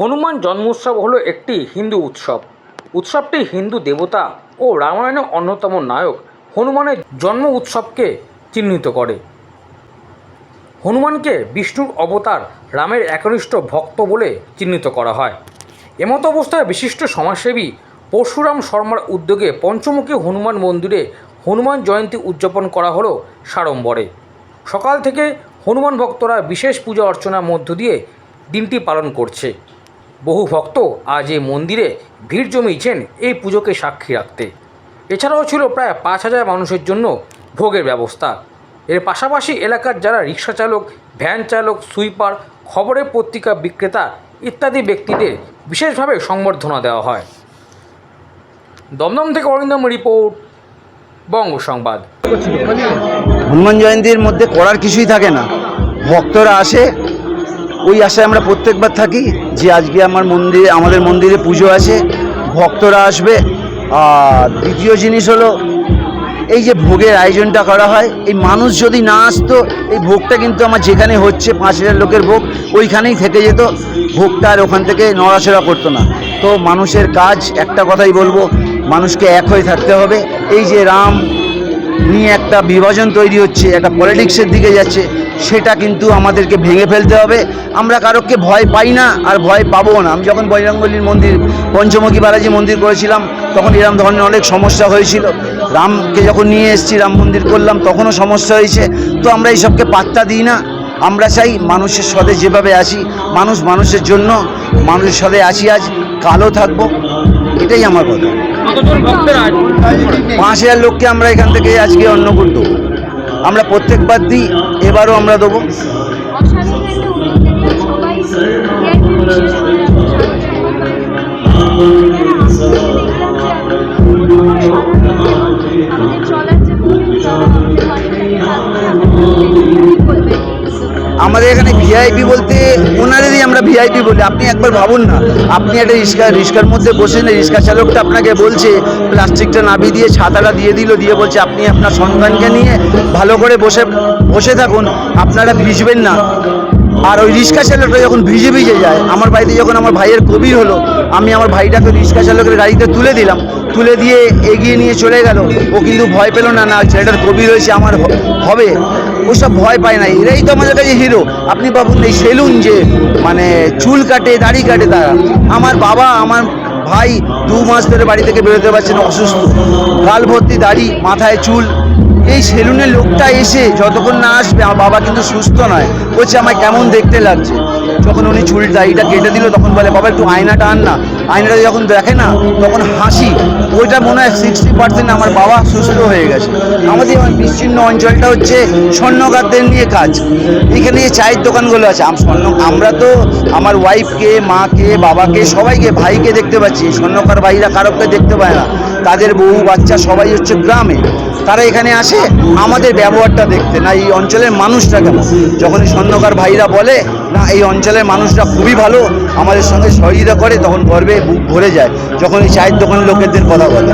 হনুমান জন্মোৎসব হলো একটি হিন্দু উৎসব। উৎসবটি হিন্দু দেবতা ও রামায়ণের অন্যতম নায়ক হনুমানের জন্ম উৎসবকে চিহ্নিত করে। হনুমানকে বিষ্ণুর অবতার রামের একনিষ্ঠ ভক্ত বলে চিহ্নিত করা হয়। এমতো অবস্থায় বিশিষ্ট সমাজসেবী পরশুরাম শর্মার উদ্যোগে পঞ্চমুখী হনুমান মন্দিরে হনুমান জয়ন্তী উদযাপন করা হলো সাড়ম্বরে। সকাল থেকে হনুমান ভক্তরা বিশেষ পূজা অর্চনার মধ্য দিয়ে দিনটি পালন করছে। বহু ভক্ত আজ এই মন্দিরে ভিড় জমিয়েছেন এই পুজোকে সাক্ষী রাখতে। এছাড়াও ছিল প্রায় পাঁচ হাজার মানুষের জন্য ভোগের ব্যবস্থা। এর পাশাপাশি এলাকার যারা রিক্সা চালক, ভ্যান চালক, সুইপার, খবরের পত্রিকা বিক্রেতা ইত্যাদি ব্যক্তিদের বিশেষভাবে সংবর্ধনা দেওয়া হয়। দমদম থেকে অরিন্দম রিপোর্ট, বঙ্গ সংবাদ। হনুমান জয়ন্তীর মধ্যে করার কিছুই থাকে না। ভক্তরা আসে ওই আশায় আমরা প্রত্যেকবার থাকি যে আজকে আমার মন্দিরে, আমাদের মন্দিরে পুজো আছে, ভক্তরা আসবে। আর দ্বিতীয় জিনিস হলো, এই যে ভোগের আয়োজনটা করা হয়, এই মানুষ যদি না আসতো, এই ভোগটা কিন্তু আমার যেখানে হচ্ছে, পাঁচ হাজার লোকের ভোগ, ওইখানেই থেকে যেত। ভোগটা আর ওখান থেকে নড়াচড়া করতো না। তো মানুষের কাজ, একটা কথাই বলব, মানুষকে এক হয়ে থাকতে হবে। এই যে রাম নিয়ে একটা বিভাজন তৈরি হচ্ছে, একটা পলিটিক্সের দিকে যাচ্ছে, সেটা কিন্তু আমাদেরকে ভেঙে ফেলতে হবে। আমরা কারোকে ভয় পাই না আর ভয় পাবো না। আমি যখন বজরঙ্গলির মন্দির, পঞ্চমুখী বালাজি মন্দির করেছিলাম, তখন এরম ধরনের অনেক সমস্যা হয়েছিল। রামকে যখন নিয়ে এসেছি, রাম মন্দির করলাম, তখনও সমস্যা হয়েছে। তো আমরা এইসবকে পাত্তা দিই না। আমরা চাই মানুষের সাথে যেভাবে আসি মানুষ মানুষের জন্য, মানুষের সাথে আসি আজ কালো থাকব। এটাই আমার কথা। পাঁচ হাজার লোককে আমরা এখান থেকে আজকে অন্নকূট দেবো আমরা প্রত্যেকবার দিই এবারও আমরা দেবো। আমাদের এখানে ভিআইপি বলতে ওনাদেরই আমরা ভিআইপি বলি। আপনি একবার ভাবুন না, আপনি একটা রিক্সা, রিক্সার মধ্যে বসেন রিক্সা চালকটা আপনাকে বলছে, প্লাস্টিকটা নাবি দিয়ে ছাতাটা দিয়ে দিল, দিয়ে বলছে, আপনি আপনার সন্তানকে নিয়ে ভালো করে বসে বসে থাকুন, আপনারা ভিজবেন না। আর ওই রিক্সা চালকটা যখন ভিজে ভিজে যায়, আমার বাড়িতে যখন আমার ভাইয়ের কবির হলো, আমি আমার ভাইটাকে রিক্সা চালকের গাড়িতে তুলে দিলাম, তুলে দিয়ে এগিয়ে নিয়ে চলে গেল। ও কিন্তু ভয় পেল না না, ছেলেটার কবি রয়েছে, আমার হবে। ওসব ভয় পায় না। এরাই তো আমাদের কাছে হিরো আপনি ভাবুন এই সেলুন যে মানে চুল কাটে, দাড়ি কাটে তারা। আমার বাবা, আমার ভাই দু মাস ধরে বাড়ি থেকে বেরোতে পারছে না, অসুস্থ। গাল ভর্তি দাড়ি, মাথায় চুল। এই সেলুনের লোকটা এসে যতক্ষণ না আসবে, আমার বাবা কিন্তু সুস্থ নয়। বলছে, আমায় কেমন দেখতে লাগছে? যখন উনি চুল দাড়িটা কেটে দিল, তখন বলে, বাবা, একটু আয়নাটা আন না। আয়নাটা যখন দেখে না, তখন হাসি। ওইটা মনে হয় সিক্সটি পার্সেন্ট আমার বাবা সুস্থ হয়ে গেছে। আমাদের বিচ্ছিন্ন অঞ্চলটা হচ্ছে স্বর্ণকারদের নিয়ে কাজ। এখানে যে চায়ের দোকানগুলো আছে স্বর্ণ, আমরা তো আমার ওয়াইফকে মাকে, বাবাকে, সবাইকে, ভাইকে দেখতে পাচ্ছি। স্বর্ণকার ভাইরা কারোকে দেখতে পায় না। তাদের বউ, বাচ্চা সবাই হচ্ছে গ্রামে। তারা এখানে আসে, আমাদের ব্যবহারটা দেখতে, না এই অঞ্চলের মানুষটা কেন? যখনই স্বর্ণকার ভাইরা বলে, না এই অঞ্চলের মানুষরা খুবই ভালো, আমাদের সঙ্গে সহযোগিতা করে, তখন গর্বে বুক ভরে যায় যখন এই চায়ের দোকানের লোকেদের কথা বলে।